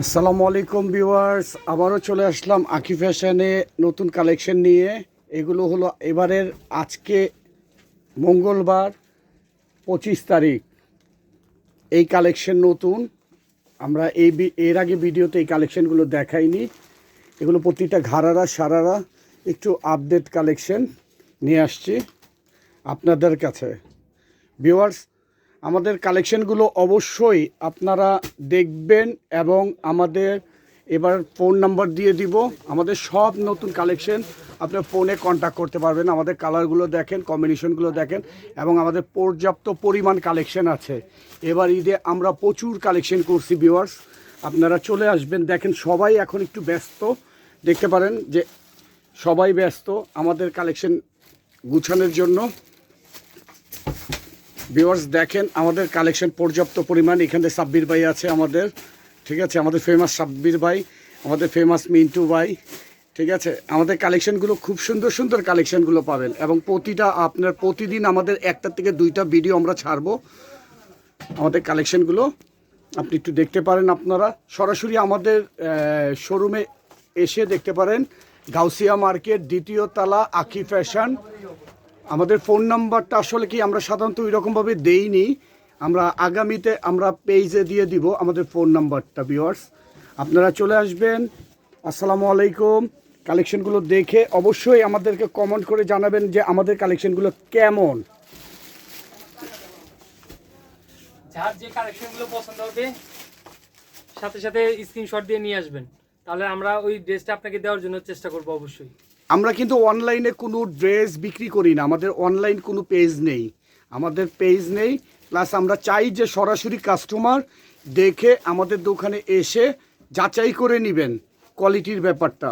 আসসালামু আলাইকুম ভিউয়ার্স, আবারও চলে আসলাম আকি ফ্যাশনে নতুন কালেকশন নিয়ে। এগুলো হলো এবারের আজকে মঙ্গলবার পঁচিশ তারিখ। এই কালেকশন নতুন। আমরা এই এর আগে ভিডিওতে এই কালেকশানগুলো দেখাইনি। এগুলো প্রতিটা ঘাড়ারা, সারারা, একটু আপডেট কালেকশন নিয়ে আসছি আপনাদের কাছে। ভিউয়ার্স আমাদের কালেকশানগুলো অবশ্যই আপনারা দেখবেন এবং আমাদের এবার ফোন নাম্বার দিয়ে দিব। আমাদের সব নতুন কালেকশন আপনার ফোনে কন্ট্যাক্ট করতে পারবেন। আমাদের কালারগুলো দেখেন কম্বিনেশনগুলো দেখেন এবং আমাদের পর্যাপ্ত পরিমাণ কালেকশন আছে। এবার ঈদে আমরা প্রচুর কালেকশন করছি ভিউয়ার্স আপনারা চলে আসবেন। দেখেন সবাই এখন একটু ব্যস্ত। দেখতে পারেন যে সবাই ব্যস্ত আমাদের কালেকশন গুছানোর জন্য। ভিউয়ার্স দেখেন আমাদের কালেকশন পর্যাপ্ত পরিমাণ। এখানে সাব্বির ভাই আছে আমাদের। ঠিক আছে? আমাদের ফেমাস সাব্বির ভাই, আমাদের ফেমাস মিন্টু ভাই, ঠিক আছে? আমাদের কালেকশনগুলো খুব সুন্দর সুন্দর কালেকশনগুলো পাবেন এবং প্রতিটা আপনার প্রতিদিন আমাদের একটা থেকে দুইটা ভিডিও আমরা ছাড়বো। আমাদের কালেকশনগুলো আপনি একটু দেখতে পারেন আপনারা। সরাসরি আমাদের শোরুমে এসে দেখতে পারেন। গাউসিয়া মার্কেট, দ্বিতীয় তালা আকি ফ্যাশন আমাদের ফোন নাম্বারটা আসলে কি আমরা সাধারণত ওই রকমভাবে দেইনি। আমরা আগামীতে আমরা পেজে দিয়ে দিব আমাদের ফোন নাম্বারটা ভিওয়ার্স আপনারা চলে আসবেন। আসসালামু আলাইকুম। কালেকশনগুলো দেখে অবশ্যই আমাদেরকে কমেন্ট করে জানাবেন যে আমাদের কালেকশনগুলো কেমন। যার যে কালেকশনগুলো পছন্দ হবে সাথে সাথে স্ক্রিনশট দিয়ে নিয়ে আসবেন। তাহলে আমরা ওই ড্রেসটা আপনাকে দেওয়ার জন্য চেষ্টা করব অবশ্যই। আমরা কিন্তু অনলাইনে কোনো ড্রেস বিক্রি করি না। আমাদের অনলাইন কোনো পেজ নেই। আমাদের পেজ নেই। প্লাস আমরা চাই যে সরাসরি কাস্টমার দেখে আমাদের দোকানে এসে যাচাই করে নেবেন কোয়ালিটির ব্যাপারটা।